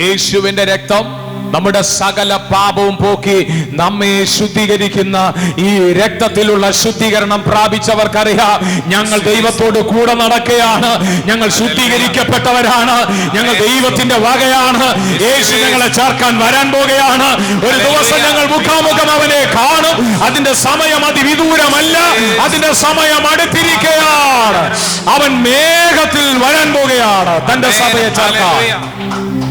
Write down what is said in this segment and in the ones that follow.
യേശുവിന്റെ രക്തം നമ്മുടെ സകല പാപവും പോക്കി നമ്മെ ശുദ്ധീകരിക്കുന്ന ഈ രക്തത്തിലുള്ള ശുദ്ധീകരണം പ്രാപിച്ചവർക്കറിയാം. ഞങ്ങൾ ദൈവത്തോട് കൂടെ നടക്കുകയാണ്. ഞങ്ങൾ ശുദ്ധീകരിക്കപ്പെട്ടവരാണ്. ഞങ്ങൾ ദൈവത്തിന്റെ വകയാണ്. യേശു ഞങ്ങളെ ചേർക്കാൻ വരാൻ പോകുകയാണ് ഒരു ദിവസം ഞങ്ങൾ മുഖാമുഖം അവനെ കാണും. അതിന്റെ സമയം അതിവിദൂരമല്ല. അതിന്റെ സമയം അടുത്തിരിക്കുകയാണ്. അവൻ മേഘത്തിൽ വരാൻ പോകുകയാണ് തന്റെ സഭയെ ചേർക്കാൻ.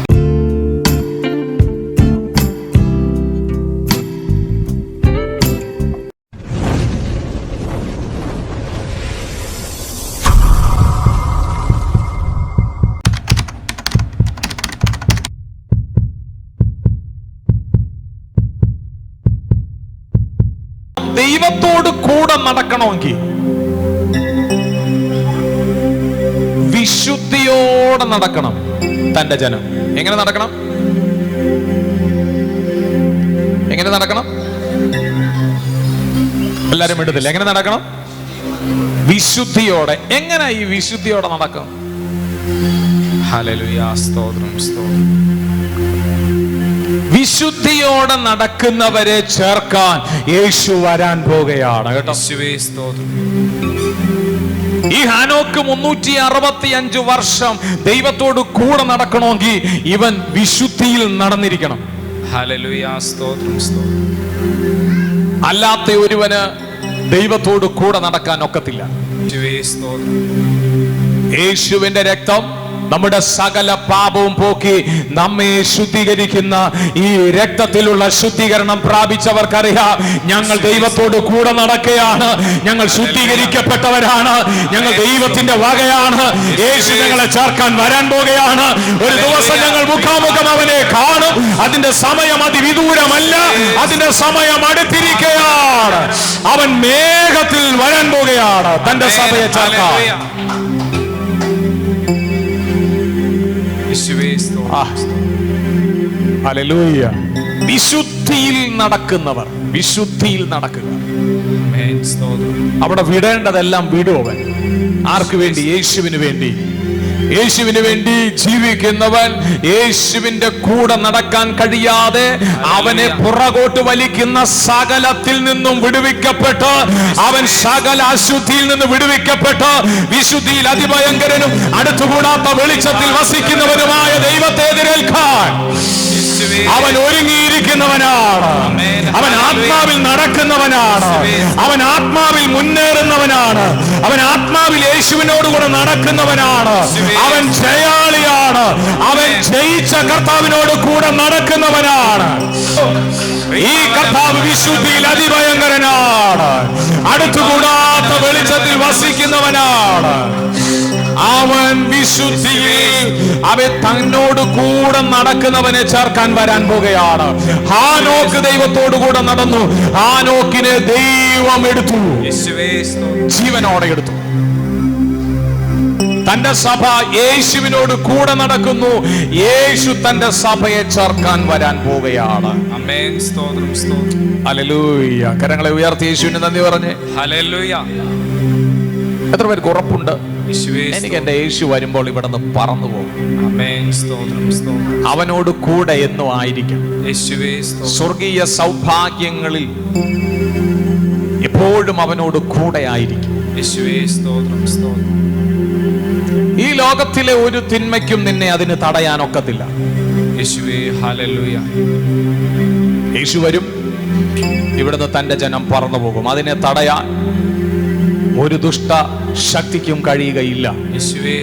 ദൈവത്തോട് കൂടെ നടക്കണമെങ്കിൽ വിശുദ്ധിയോടെ നടക്കണം തന്റെ ജനം. എങ്ങനെ നടക്കണം? എങ്ങനെ നടക്കണം? എല്ലാരും വിടുന്നില്ല എങ്ങനെ നടക്കണം? വിശുദ്ധിയോടെ. എങ്ങനെ ഈ വിശുദ്ധിയോടെ നടക്കും? ഹല്ലേലൂയ. സ്തോത്രം നടക്കുന്നവരെ ചേർക്കാൻ യേശു വരാൻ പോകുകയാണ് കേട്ടോ. ഈ ഹാനോക്ക് മുന്നൂറ്റി അറുപത്തി അഞ്ച് വർഷം ദൈവത്തോട് കൂടെ നടക്കണമെങ്കിൽ ഇവൻ വിശുദ്ധിയിൽ നടന്നിരിക്കണം. അല്ലാത്ത ഒരുവന് ദൈവത്തോട് കൂടെ നടക്കാൻ ഒക്കത്തില്ല. യേശുവിന്റെ രക്തം നമ്മുടെ സകല പാപവും പോക്കി നമ്മെ ശുദ്ധീകരിക്കുന്ന ഈ രക്തത്തിലുള്ള ശുദ്ധീകരണം പ്രാപിച്ചവർക്കറിയാം. ഞങ്ങൾ ദൈവത്തോട് കൂടെ നടക്കുകയാണ്. ഞങ്ങൾ ശുദ്ധീകരിക്കപ്പെട്ടവരാണ്. ഞങ്ങൾ ദൈവത്തിന്റെ വകയാണ്. യേശു ഞങ്ങളെ ചേർക്കാൻ വരാൻ പോകുകയാണ് ഒരു ദിവസം ഞങ്ങൾ മുഖാമുഖം അവനെ കാണും. അതിന്റെ സമയം അതിവിദൂരമല്ല. അതിന്റെ സമയം അടുത്തിരിക്കുകയാണ്. അവൻ മേഘത്തിൽ വരാൻ പോകുകയാണ് തന്റെ സഭയെ ചേർക്കാൻ. വിശുദ്ധിയിൽ നടക്കുന്നവർ വിശുദ്ധിയിൽ നടക്കുക. അവിടെ വിടേണ്ടതെല്ലാം വിടുവൻ ആർക്ക് വേണ്ടി? യേശുവിന് വേണ്ടി. യേശുവിന് വേണ്ടി ജീവിക്കുന്നവൻ യേശുവിന്റെ കൂടെ നടക്കാൻ കഴിയാതെ അവനെ പുറകോട്ട് വലിക്കുന്ന സകലത്തിൽ നിന്നും വിടുവിക്കപ്പെട്ട് അവൻ സകല അശുദ്ധിയിൽ നിന്ന് വിടുവിക്കപ്പെട്ട് വിശുദ്ധിയിൽ അതിഭയങ്കരനും അടുത്തുകൂടാത്ത വെളിച്ചത്തിൽ വസിക്കുന്നവരുമായ ദൈവത്തെ എതിരേൽക്കാൻ. അവൻ ഒരുങ്ങിയിരിക്കുന്നവനാണ്. അവൻ ആത്മാവിൽ നടക്കുന്നവനാണ്. അവൻ ആത്മാവിൽ മുന്നേറുന്നവനാണ്. അവൻ ആത്മാവിൽ യേശുവിനോടുകൂടെ നടക്കുന്നവനാണ്. അവൻ ജയാളിയാണ്. അവൻ ജയിച്ച കർത്താവിനോട് കൂടെ നടക്കുന്നവനാണ്. ഈ കർത്താവ് വിശുദ്ധിയിൽ അതിഭയങ്കരനാണ്. അടുത്തുകൂടാത്ത വെളിച്ചത്തിൽ വസിക്കുന്നവനാണ്. അവൻ വിശുദ്ധിയിൽ അവൻ തന്നോട് കൂടെ നടക്കുന്നവനെ ചേർക്കാൻ വരാൻ പോകുകയാണ്. ഹാനോക്ക് ദൈവത്തോടു കൂടെ നടന്നു. ഹാനോക്കിനെ ദൈവം എടുത്തു. ജീവനോടെ എടുത്തു. തന്റെ സഭ യേശുവിനോട് കൂടെ നടക്കുന്നു. യേശു തന്റെ സഭയെ ചേർക്കാൻ വരാൻ പോവുകയാണ്. കരങ്ങളെ ഉയർത്തി യേശുവിന് നന്ദി പറഞ്ഞ്. എത്ര പേർക്ക് ഉറപ്പുണ്ട്? എനിക്ക് എന്റെ യേശു വരുമ്പോൾ ഇവിടെ നിന്ന് പറന്നു പോകും. അവനോട് കൂടെ എന്നും ആയിരിക്കും സ്വർഗീയ സൗഭാഗ്യങ്ങളിൽ എപ്പോഴും അവനോട് കൂടെ ആയിരിക്കും. ഈ ലോകത്തിലെ ഒരു തിന്മയ്ക്കും നിന്നെ അതിന് തടയാനൊക്കത്തില്ല. യേശുവേ ഹല്ലേലൂയ. യേശു വരും. ഇവിടുന്ന് തന്റെ ജനം പറന്നു പോകും. അതിനെ തടയാൻ ഒരു ദുഷ്ട ശക്തിക്കും കഴിയുകയില്ല. യേശുവേ